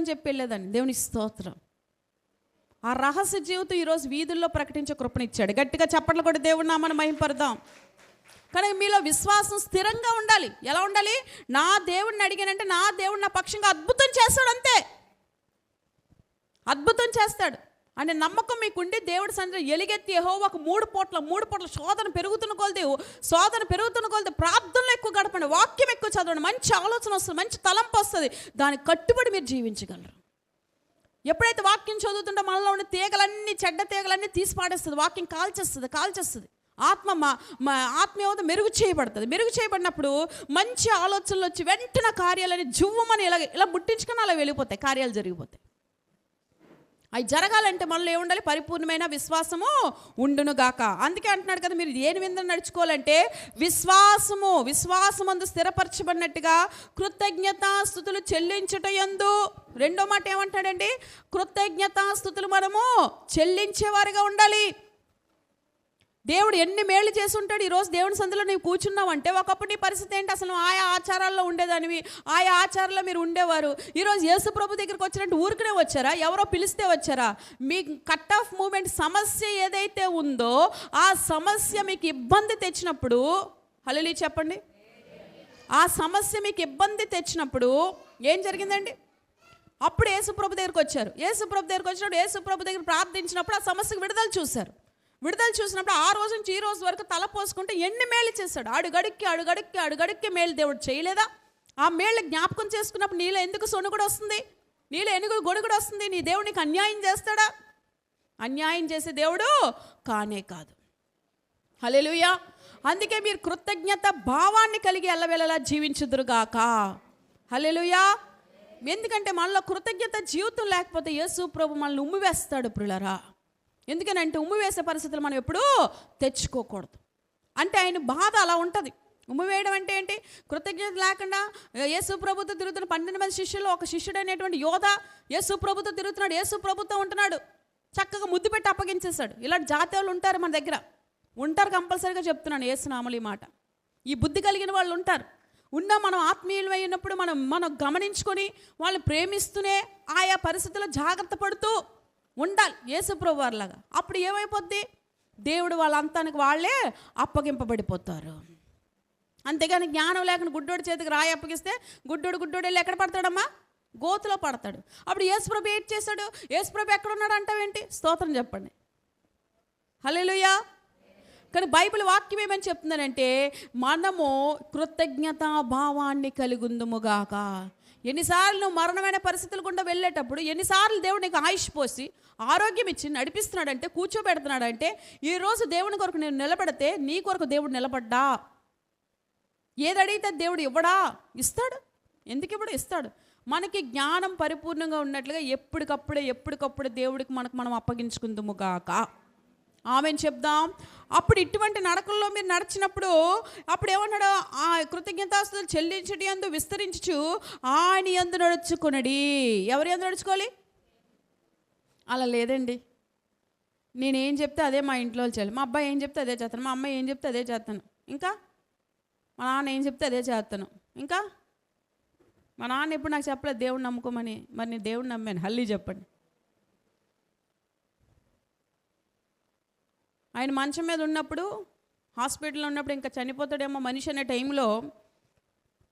అని చెప్పి వెళ్ళేదాన్ని. దేవుని స్తోత్రం. ఆ రహస్య జీవితం ఈరోజు వీధుల్లో ప్రకటించే కృపనిచ్చాడు. గట్టిగా చప్పట్లు కూడా దేవుడు నామని మహింపడదాం కానీ మీలో విశ్వాసం స్థిరంగా ఉండాలి. ఎలా ఉండాలి? నా దేవుడిని అడిగానంటే నా దేవుడు నా పక్షంగా అద్భుతం చేస్తాడు అంతే. అద్భుతం చేస్తాడు. అనే నమ్మకం మీకుండి దేవుడి సందర్భం ఎలిగెత్తి ఏహో ఒక మూడు పూట్ల మూడు పూట్ల శోధన పెరుగుతున్న కొలది శోధన పెరుగుతున్న కొలది ప్రార్థనలు ఎక్కువ గడపండి వాక్యం ఎక్కువ చదవండి మంచి ఆలోచన వస్తుంది మంచి తలంపు వస్తుంది. దానికి కట్టుబడి మీరు జీవించగలరు. ఎప్పుడైతే వాక్యం చదువుతుంటే మనలో ఉన్న తీగలన్నీ చెడ్డ తీగలన్నీ తీసి పాడేస్తుంది వాక్యం కాల్చేస్తుంది కాల్చేస్తుంది. ఆత్మ మా మా ఆత్మ ఏదో మెరుగు చేయబడుతుంది. మెరుగు చేయబడినప్పుడు మంచి ఆలోచనలు వచ్చి వెంటనే కార్యాలని జువ్వమని ఇలా ఇలా ముట్టించుకొని అలా వెళ్ళిపోతాయి కార్యాలు జరిగిపోతాయి. అవి జరగాలంటే మనలో ఏముండాలి? పరిపూర్ణమైన విశ్వాసము ఉండును గాక అందుకే అంటున్నాడు కదా మీరు దేని మీద నడుచుకోవాలంటే విశ్వాసము విశ్వాసమందు స్థిరపరచబడినట్టుగా కృతజ్ఞతాస్థుతులు చెల్లించుట ఎందు రెండో మాట ఏమంటాడండి కృతజ్ఞతాస్థుతులు మనము చెల్లించేవారుగా ఉండాలి. దేవుడు ఎన్ని మేళ్ళు చేసి ఉంటాడు ఈరోజు దేవుని సందులో నీవు కూర్చున్నావంటే ఒకప్పుడు నీ పరిస్థితి ఏంటి? అసలు ఆయా ఆచారాల్లో ఉండేదానివి ఆయా ఆచారాల్లో మీరు ఉండేవారు. ఈరోజు యేసు ప్రభు దగ్గరికి వచ్చినట్టు ఊరికనే వచ్చారా? ఎవరో పిలిస్తే వచ్చారా? మీ కట్ ఆఫ్ మూమెంట్ సమస్య ఏదైతే ఉందో ఆ సమస్య మీకు ఇబ్బంది తెచ్చినప్పుడు హలో చెప్పండి. ఆ సమస్య మీకు ఇబ్బంది తెచ్చినప్పుడు ఏం జరిగిందండి? అప్పుడు యేసుప్రభు దగ్గరికి వచ్చారు. యేసుప్రభు దగ్గరికి వచ్చినప్పుడు యేసుప్రభు దగ్గర ప్రార్థించినప్పుడు ఆ సమస్యకు విడుదల చూశారు. విడుదల చూసినప్పుడు ఆ రోజు నుంచి ఈ రోజు వరకు తల పోసుకుంటే ఎన్ని మేలు చేశాడు? అడుగడుక్కి అడుగడుక్కి అడుగడుక్కి మేలు దేవుడు చేయలేదా? ఆ మేళ్ళు జ్ఞాపకం చేసుకున్నప్పుడు నీలో ఎందుకు సొనుగుడు వస్తుంది? నీలో ఎనుగు గొడుగుడు వస్తుంది? నీ దేవుడు నీకు అన్యాయం చేస్తాడా? అన్యాయం చేసే దేవుడు కానే కాదు. హలెలుయా అందుకే మీరు కృతజ్ఞత భావాన్ని కలిగి ఎల్లవెల్లలా జీవించుదురుగాక. హలెలుయా ఎందుకంటే మనలో కృతజ్ఞత జీవితం లేకపోతే యేసు ప్రభు మనల్ని ఉమ్మివేస్తాడు ప్రియులరా. ఎందుకనంటే ఉమ్మి వేసే పరిస్థితులు మనం ఎప్పుడూ తెచ్చుకోకూడదు. అంటే ఆయన బాధ అలా ఉంటుంది. ఉమ్ము వేయడం అంటే ఏంటి? కృతజ్ఞత లేకుండా యేసు ప్రభుత్వం తిరుగుతున్న పన్నెండు మంది శిష్యులు ఒక శిష్యుడు అనేటువంటి యోధ యేసు ప్రభుత్వం తిరుగుతున్నాడు. యేసు ప్రభుత్వం ఉంటున్నాడు. చక్కగా ముద్దు పెట్టి అప్పగించేశాడు. ఇలాంటి జాతీయులు వాళ్ళు ఉంటారు మన దగ్గర. ఉంటారు కంపల్సరీగా చెప్తున్నాను ఏసునామలు ఈ మాట. ఈ బుద్ధి కలిగిన వాళ్ళు ఉంటారు. ఉన్న మనం ఆత్మీయులు అయినప్పుడు మనం మనం గమనించుకొని వాళ్ళని ప్రేమిస్తూనే ఆయా పరిస్థితుల్లో జాగ్రత్త పడుతూ ఉండాలి. యేసుప్రభు వారిలాగా అప్పుడు ఏమైపోద్ది? దేవుడు వాళ్ళంతానికి వాళ్ళే అప్పగింపబడిపోతారు. అంతేగాని జ్ఞానం లేకుండా గుడ్డోడి చేతికి రాయి అప్పగిస్తే గుడ్డోడు గుడ్డోడు వెళ్ళి ఎక్కడ పడతాడమ్మా? గోతులో పడతాడు. అప్పుడు యేసుప్రభు ఏం చేశాడు? యేసుప్రభు ఎక్కడ ఉన్నాడు అంటావేంటి? స్తోత్రం చెప్పండి. హల్లెలూయా. కానీ బైబిల్ వాక్యం ఏమని చెప్తున్నానంటే మనము కృతజ్ఞతా భావాన్ని కలిగుందుముగాక ఎన్నిసార్లు నువ్వు మరణమైన పరిస్థితులు గుండా వెళ్ళేటప్పుడు ఎన్నిసార్లు దేవుడు నీకు ఆయుష్ పోసి ఆరోగ్యం ఇచ్చి నడిపిస్తున్నాడంటే కూర్చోబెడుతున్నాడంటే ఈరోజు దేవుని కొరకు నేను నిలబడితే నీ కొరకు దేవుడు నిలబడ్డా? ఏది అడిగితే దేవుడు ఇవ్వడా? ఇస్తాడు. ఎందుకు ఇవ్వడు? ఇస్తాడు. మనకి జ్ఞానం పరిపూర్ణంగా ఉన్నట్లుగా ఎప్పటికప్పుడే ఎప్పటికప్పుడే దేవుడికి మనకు మనం అప్పగించుకుందుము గాక. ఆమెను చెప్దాం. అప్పుడు ఇటువంటి నడకల్లో మీరు నడిచినప్పుడు అప్పుడు ఏమన్నాడు? ఆ కృతజ్ఞతాస్తులు చెల్లించడి అందు విస్తరించు ఆయన ఎందు నడుచుకునడి. ఎవరి ఎందు నడుచుకోవాలి? అలా లేదండి. నేనేం చెప్తే అదే మా ఇంట్లో చేయాలి. మా అబ్బాయి ఏం చెప్తే అదే చేస్తాను. మా అమ్మాయి ఏం చెప్తే అదే చేస్తాను. ఇంకా? మా నాన్న ఏం చెప్తే అదే చేస్తాను. ఇంకా? మా నాన్న ఎప్పుడు నాకు చెప్పలేదు దేవుడు నమ్ముకోమని. మరి నేను దేవుడు నమ్మాను. హల్లీ చెప్పండి. ఆయన మంచం మీద ఉన్నప్పుడు హాస్పిటల్లో ఉన్నప్పుడు ఇంకా చనిపోతాడేమో మనిషి అనే టైంలో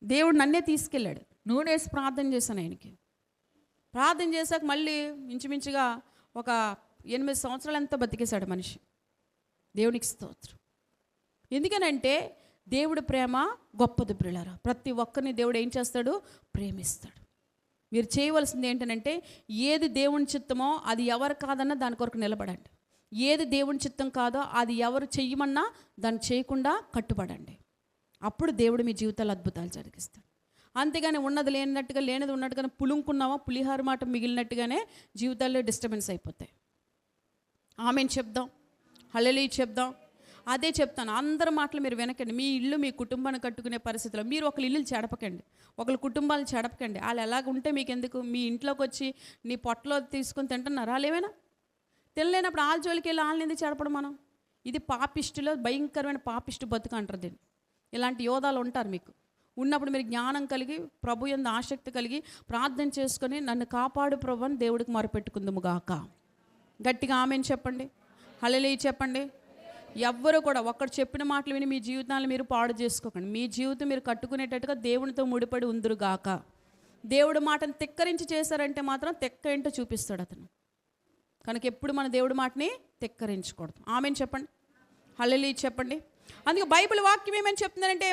దేవుడు నన్నే తీసుకెళ్ళాడు. నూనె వేసి ప్రార్థన చేశాను ఆయనకి. ప్రార్థన చేశాక మళ్ళీ ఇంచుమించుగా ఒక ఎనిమిది సంవత్సరాలు ఎంతో బతికేశాడు మనిషి. దేవునికి స్తోత్రం. ఎందుకనంటే దేవుడి ప్రేమ గొప్పది ప్రియులారా. ప్రతి ఒక్కరిని దేవుడు ఏం చేస్తాడు? ప్రేమిస్తాడు. మీరు చేయవలసింది ఏంటంటే ఏది దేవుని చిత్తమో అది ఎవరు కాదన్నా దాని కొరకు నిలబడండి. ఏది దేవుని చిత్తం కాదో అది ఎవరు చెయ్యమన్నా దాన్ని చేయకుండా కట్టుబడండి. అప్పుడు దేవుడు మీ జీవితాలు అద్భుతాలు జరిగిస్తాడు. అంతేగాని ఉన్నది లేనట్టుగా లేనిది ఉన్నట్టుగానే పులుంకున్నామా పులిహార మాట మిగిలినట్టుగానే జీవితాల్లో డిస్టర్బెన్స్ అయిపోతాయి. ఆమెను చెప్దాం? హలలి చెప్దాం? అదే చెప్తాను. అందరి మాటలు మీరు వినకండి. మీ ఇల్లు మీ కుటుంబాన్ని కట్టుకునే పరిస్థితిలో మీరు ఒకరి ఇల్లు చెడపకండి. ఒకరి కుటుంబాలను చెడపకండి. వాళ్ళు ఎలాగ ఉంటే మీకు ఎందుకు మీ ఇంట్లోకి వచ్చి నీ పొట్టలో తీసుకొని తింటున్నారా? లేవేనా? తినలేనప్పుడు ఆళ్ళ జోలికి వెళ్ళి వాళ్ళని ఎందుకు చెడపడం మనం? ఇది పాపిష్టిలో భయంకరమైన పాపిష్టి బతుకు అంటారు దీన్ని. ఇలాంటి యోధాలు ఉంటారు మీకు. ఉన్నప్పుడు మీరు జ్ఞానం కలిగి ప్రభు ఎందు ఆసక్తి కలిగి ప్రార్థన చేసుకొని నన్ను కాపాడు ప్రభు అని దేవుడికి మొరపెట్టుకుందుము గాక. గట్టిగా ఆమెను చెప్పండి. హలలి చెప్పండి. ఎవ్వరు కూడా ఒక్కడు చెప్పిన మాటలు విని మీ జీవితాన్ని మీరు పాడు చేసుకోకండి. మీ జీవితం మీరు కట్టుకునేటట్టుగా దేవునితో ముడిపడి ఉందరు గాక. దేవుడు మాటను తిక్కరించి చేశారంటే మాత్రం తెక్క ఏంటో చూపిస్తాడు అతను. కనుక ఎప్పుడు మన దేవుడి మాటని తెక్కరించకూడదు ఆమెను చెప్పండి. హల్లెలు చెప్పండి. అందుకే బైబిల్ వాక్యం ఏమని చెప్తుందంటే